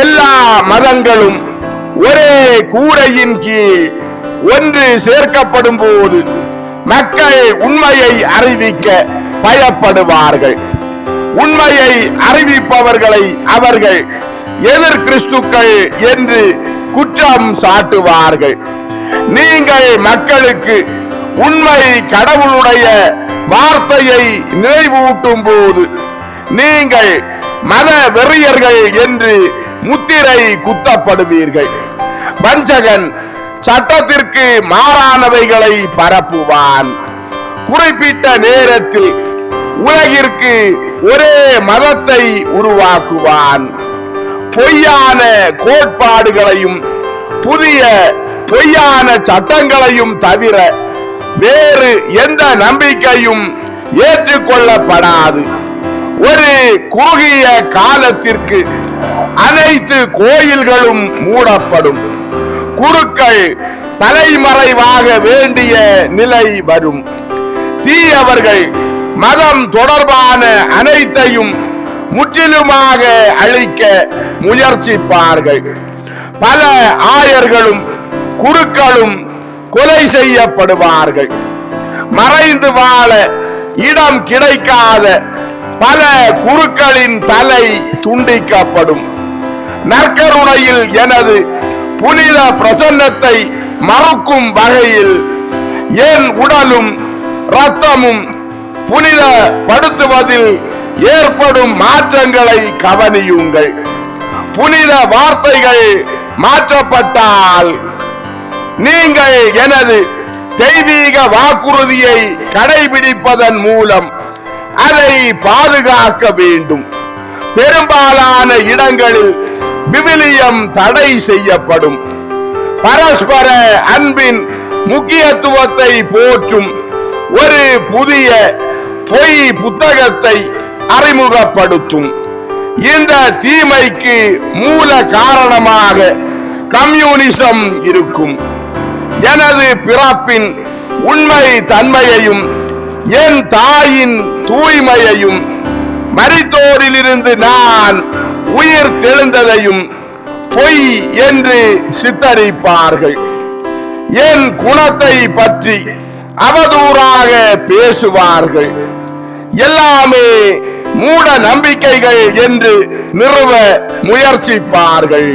எல்லா மதங்களும் ஒரே கூரையின் கீழ் ஒன்று சேர்க்கப்படும் போது மக்கள் உண்மையை அறிவிக்க பயப்படுவார்கள். உண்மையை அறிவிப்பவர்களை அவர்கள் எதிர் கிறிஸ்துக்கள் என்று குற்றம் சாட்டுவார்கள். நீங்கள் மக்களுக்கு உண்மை கடவுளுடைய வார்த்தையை நினைவூட்டும் போது நீங்கள் மத வெறியர்கள் என்று முத்திரை குத்தப்படுவீர்கள். வஞ்சகன் சட்டத்திற்கு மாறானவைகளை பரப்புவான். குறிப்பிட்ட நேரத்தில் உலகிற்கு ஒரே மதத்தை உருவாக்குவான். பொய்யான கோட்பாடுகளையும் புதிய பொய்யான சட்டங்களையும் தவிர வேறு எந்த நம்பிக்கையும் ஏற்றுக்கொள்ளப்படாது. ஒரு குறுகிய காலத்திற்கு அனைத்து கோயில்களும் மூடப்படும். குருக்கள் தலைமறைவாக வேண்டிய நிலை வரும். தீயவர்கள் மதம் தொடர்பான அனைத்தையும் முற்றிலுமாக அழிக்க முயற்சிப்பார்கள். பல ஆயர்களும் குருக்களும் கொலை செய்யப்படுவார்கள். மறைந்து வாழ இடம் கிடைக்காத பல குருக்களின் தலை துண்டிக்கப்படும். நற்கருணையில் எனது புனித பிரசன்னத்தை மறுக்கும் வகையில் என் உடலும் இரத்தமும் புனிதப்படுத்துவதில் ஏற்படும் மாற்றங்களை கவனியுங்கள். புனித வார்த்தைகள் மாற்றப்பட்டால் நீங்கள் எனது தெய்வீக வாக்குறுதியை கடைபிடிப்பதன் மூலம் அதை பாதுகாக்க வேண்டும். பெரும்பாலான இடங்களில் விவிலியம் தடை செய்யப்படும். பரஸ்பர அன்பின் முக்கியத்துவத்தை போற்றும் ஒரு புதிய பொய் புத்தகத்தை அறிமுகப்படுத்தும். இந்த தீமைக்கு மூல காரணமாக கம்யூனிசம் இருக்கும். எனது பிறப்பின் உண்மை தன்மையையும் என் தாயின் தூய்மையையும் மரித்தோரிலிருந்து நான் உயிர் தெழுந்ததையும் பொய் என்று சித்தரிப்பார்கள். என் குணத்தை பற்றி அவதூறாக பேசுவார்கள். எல்லாமே மூட நம்பிக்கைகள் என்று நிறுவ முயற்சிப்பார்கள்.